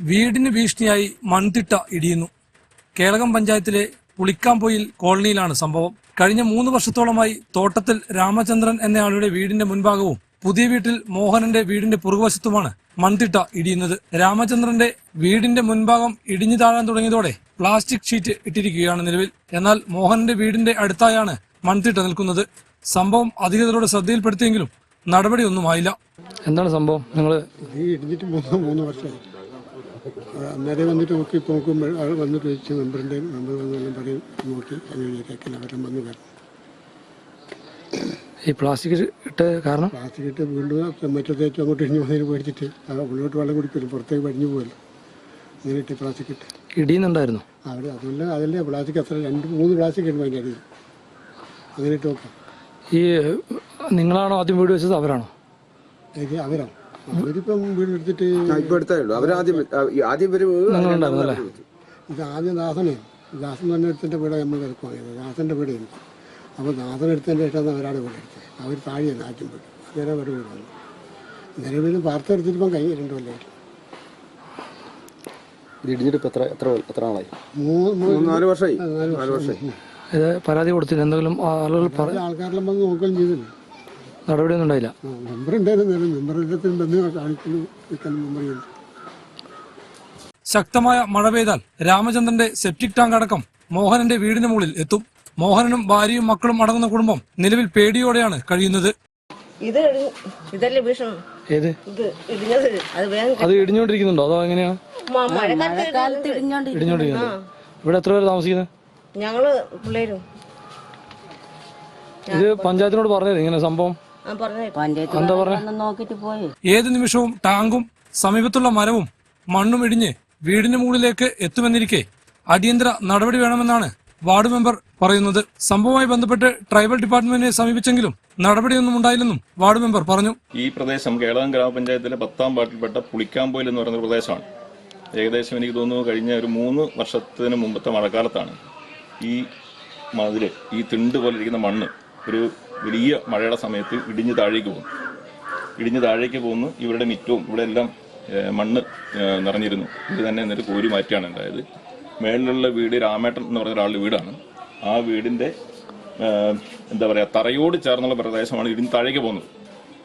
വീടിന് ഭീഷണിയായി മൺതിട്ട ഇടിയുന്നു. കേളകം പഞ്ചായത്തിലെ പുളിക്കാംപൊയിൽ കോളനിയിലാണ് സംഭവം. കഴിഞ്ഞ മൂന്ന് വർഷത്തോളമായി തോട്ടത്തിൽ രാമചന്ദ്രൻ എന്നയാളുടെ വീടിന്റെ മുൻഭാഗവും പുതിയ വീട്ടിൽ മോഹനന്റെ വീടിന്റെ പുറകുവശത്തുമാണ് മൺതിട്ട ഇടിയുന്നത്. രാമചന്ദ്രന്റെ വീടിന്റെ മുൻഭാഗം ഇടിഞ്ഞു താഴാൻ തുടങ്ങിയതോടെ പ്ലാസ്റ്റിക് ഷീറ്റ് ഇട്ടിരിക്കുകയാണ് നിലവിൽ. എന്നാൽ മോഹനന്റെ വീടിന്റെ അടുത്തായാണ് മൺതിട്ട നിൽക്കുന്നത്. സംഭവം അധികൃതരുടെ ശ്രദ്ധയിൽപ്പെടുത്തിയെങ്കിലും നടപടിയൊന്നുമായില്ല എന്താണ് സംഭവം? നിങ്ങൾ ഈ ഇടിഞ്ഞിട്ട് മൂന്ന് മൂന്ന് വർഷമായി. അന്നേരം വന്നിട്ട് നോക്കി നോക്കുമ്പോൾ ആൾ വന്നിട്ട് ചോദിച്ചു മെമ്പറിന്റെ മെമ്പർ വന്നെല്ലാം പറയും നോക്കി അങ്ങനെ ശരിയാക്കില്ല അവരെ വന്ന് വരണം. ഈ പ്ലാസ്റ്റിക് ഇട്ട് കാരണം? പ്ലാസ്റ്റിക് ഇട്ട് വീണ്ടും മറ്റത്തേറ്റം അങ്ങോട്ട് ഇഴിഞ്ഞ് പോകുന്നതിന് പേടിച്ചിട്ട് ആ ഉള്ളിലോട്ട് വെള്ളം കുടിക്കില്ല പുറത്തേക്ക് പടിഞ്ഞു പോകുമല്ലോ അങ്ങനെ ഇട്ട് പ്ലാസ്റ്റിക് ഇട്ട്. ഇടിയുന്നുണ്ടായിരുന്നു? അവിടെ അതല്ല അതല്ലേ പ്ലാസ്റ്റിക് അത്ര രണ്ട് മൂന്ന് പ്ലാസ്റ്റിക് ഇടുമ്പോൾ അതിന്റെ അടിയിൽ. അങ്ങനെ ഇട്ട് നോക്കാം. ഈ നിങ്ങളാണോ ആദ്യം വീട് വെച്ചത്? അവരാണോ? അവരാണ്. അവരിപ്പം വീട് എടുത്തിട്ട് ഇപ്പൊ എടുത്തേ ഉള്ളൂ. അവരാദ്യം ആദ്യം ഇത് ദാസനെ ദാസൻ തന്നെ എടുത്തിന്റെ വീട് നമ്മൾ കിടക്കുവാണ് ദാസന്റെ വീട് എനിക്ക് അപ്പോൾ ദാസൻ എടുത്തതിന്റെ ശേഷമാണ് അവരാണ് വീട് എടുത്തത് അവർ താഴെയാണ് ആറ്റും വീട് നേരെ അവർ വീട് വന്നു. നിലവിൽ വാർത്ത എടുത്തിട്ടിപ്പം കൈ രണ്ടു കൊല്ലമായിട്ട് ഇടിഞ്ഞിട്ട് എത്ര എത്ര എത്ര നാളായി? മൂന്ന് മൂന്ന് നാല് വർഷമായി പരാതി കൊടുത്തില്ല. എന്തെങ്കിലും ആളുകൾ ആൾക്കാരെല്ലാം വന്ന് നോക്കുകയും ചെയ്തില്ല. നടപടിയൊന്നും ഉണ്ടായില്ല മെമ്പർ ഉണ്ടായിരുന്നു ബന്ധു കാണിക്കുന്നു? മെമ്പറുണ്ട് ശക്തമായ മഴ പെയ്താൽ രാമചന്ദ്രന്റെ സെപ്റ്റിക് ടാങ്ക് അടക്കം മോഹനന്റെ വീടിന് മുകളിൽ എത്തും. മോഹനനും ഭാര്യയും മക്കളും അടങ്ങുന്ന കുടുംബം നിലവിൽ പേടിയോടെയാണ് കഴിയുന്നത്. ഇത് ഇതല്ലേ ഭീഷണം? ഏത്? അത് വേഗം അത് ഇടിഞ്ഞോണ്ടിരിക്കുന്നുണ്ടോ അതോ എങ്ങനെയാ? മ- മഴക്കാലത്ത് ഇടിഞ്ഞോണ്ട് ഇടിഞ്ഞോണ്ടിരിക്കുന്നത് ഇവിടെ എത്ര പേര് താമസിക്കുന്നത്? ഞങ്ങൾ പിള്ളേരും. ഇത് പഞ്ചായത്തിനോട് പറഞ്ഞത് ഇങ്ങനെ സംഭവം? ഏത് നിമിഷവും ടാങ്കും സമീപത്തുള്ള മരവും മണ്ണും ഇടിഞ്ഞ് വീടിന് മുകളിലേക്ക് എത്തുമെന്നിരിക്കെ അടിയന്തര നടപടി വേണമെന്നാണ് വാർഡ് മെമ്പർ പറയുന്നത്. സംഭവവുമായി ബന്ധപ്പെട്ട് ട്രൈബൽ ഡിപ്പാർട്ട്മെന്റിനെ സമീപിച്ചെങ്കിലും നടപടിയൊന്നും ഉണ്ടായില്ലെന്നും വാർഡ് മെമ്പർ പറഞ്ഞു. ഈ പ്രദേശം കേളകം ഗ്രാമപഞ്ചായത്തിലെ പത്താം വാർഡിൽപ്പെട്ട പുളിക്കാമ്പോയിൽ എന്ന് പറയുന്ന പ്രദേശമാണ്. ഏകദേശം എനിക്ക് തോന്നുന്നു കഴിഞ്ഞ ഒരു മൂന്ന് വർഷത്തിന് മുമ്പത്തെ മഴക്കാലത്താണ്. ഈ മതിൽ ഈ തിണ്ട് പോലെ ഇരിക്കുന്ന മണ്ണ് ഒരു വലിയ മഴയുടെ സമയത്ത് ഇടിഞ്ഞ് താഴേക്ക് പോകുന്നു. ഇടിഞ്ഞ് താഴേക്ക് പോകുന്നു. ഇവരുടെ മിറ്റവും ഇവിടെ എല്ലാം മണ്ണ് നിറഞ്ഞിരുന്നു. ഇത് തന്നെ എന്നിട്ട് കോരി മാറ്റിയാണ് ഉണ്ടായത്. മേളിലുള്ള വീട് രാമേട്ടൻ എന്ന് പറഞ്ഞ ഒരാളുടെ വീടാണ്. ആ വീടിന്റെ എന്താ പറയുക തറയോട് ചേർന്നുള്ള പ്രദേശമാണ് ഇടിഞ്ഞ് താഴേക്ക് പോകുന്നത്.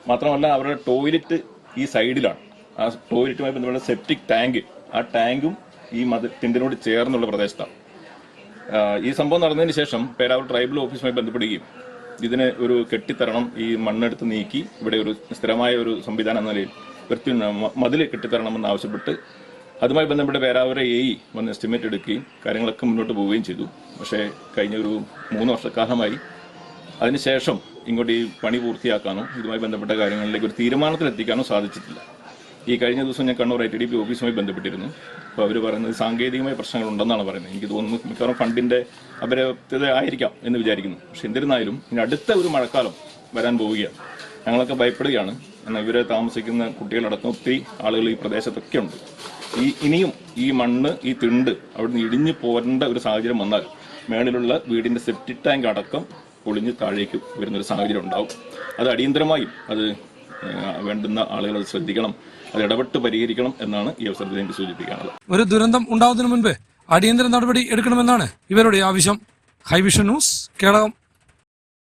മാത്രമല്ല അവരുടെ ടോയ്ലറ്റ് ഈ സൈഡിലാണ്. ആ ടോയ്ലറ്റുമായി ബന്ധപ്പെട്ട സെപ്റ്റിക് ടാങ്ക്. ആ ടാങ്കും ഈ മത ടിൻഡിനോട് ചേർന്നുള്ള പ്രദേശത്താണ്. ഈ സംഭവം നടന്നതിന് ശേഷം പേരാവൂർ ട്രൈബൽ ഓഫീസുമായി ബന്ധപ്പെടുകയും ഇതിന് ഒരു കെട്ടിത്തരണം ഈ മണ്ണെടുത്ത് നീക്കി ഇവിടെ ഒരു സ്ഥിരമായ ഒരു സംവിധാനം എന്ന നിലയിൽ വൃത്തി മതിൽ കെട്ടിത്തരണമെന്ന് ആവശ്യപ്പെട്ട് അതുമായി ബന്ധപ്പെട്ട് പേരാവരെ എ ഇ വന്ന് എസ്റ്റിമേറ്റ് എടുക്കുകയും കാര്യങ്ങളൊക്കെ മുന്നോട്ട് പോവുകയും ചെയ്തു. പക്ഷേ കഴിഞ്ഞ ഒരു മൂന്ന് വർഷക്കാലമായി അതിനുശേഷം ഇങ്ങോട്ട് ഈ പണി പൂർത്തിയാക്കാനോ ഇതുമായി ബന്ധപ്പെട്ട കാര്യങ്ങളിലേക്ക് ഒരു തീരുമാനത്തിലെത്തിക്കാനോ സാധിച്ചിട്ടില്ല. ഈ കഴിഞ്ഞ ദിവസം ഞാൻ Kannur I T D P ഓഫീസുമായി ബന്ധപ്പെട്ടിരുന്നു. അപ്പോൾ അവർ പറയുന്നത് സാങ്കേതികമായ പ്രശ്നങ്ങൾ ഉണ്ടെന്നാണ് പറയുന്നത്. എനിക്ക് തോന്നുന്നു മിക്കവാറും ഫണ്ടിന്റെ അപര്യാപ്തത ആയിരിക്കാം എന്ന് വിചാരിക്കുന്നു. പക്ഷെ എന്നിരുന്നാലും ഇനി അടുത്ത ഒരു മഴക്കാലം വരാൻ പോവുകയാണ്. ഞങ്ങളൊക്കെ ഭയപ്പെടുകയാണ്. എന്നാൽ ഇവരെ താമസിക്കുന്ന കുട്ടികളടക്കം ഒത്തിരി ആളുകൾ ഈ പ്രദേശത്തൊക്കെ ഉണ്ട്. ഈ ഇനിയും ഈ മണ്ണ് ഈ തിണ്ട് അവിടുന്ന് ഇടിഞ്ഞു പോരേണ്ട ഒരു സാഹചര്യം വന്നാൽ മേളിലുള്ള വീടിന്റെ സെപ്റ്റിക് ടാങ്ക് അടക്കം പൊളിഞ്ഞ് താഴേക്ക് വരുന്നൊരു സാഹചര്യം ഉണ്ടാവും. അത് അടിയന്തരമായും അത് വേണ്ടുന്ന ആളുകൾ അത് ശ്രദ്ധിക്കണം അത് ഇടപെട്ട് പരിഹരിക്കണം എന്നാണ് ഈ അവസരത്തിൽ എനിക്ക് സൂചിപ്പിക്കാനുള്ളത്. ഒരു ദുരന്തം ഉണ്ടാവുന്നതിന് മുൻപ് അടിയന്തര നടപടി എടുക്കണമെന്നാണ് ഇവരുടെ ആവശ്യം. Hivision news Keralam.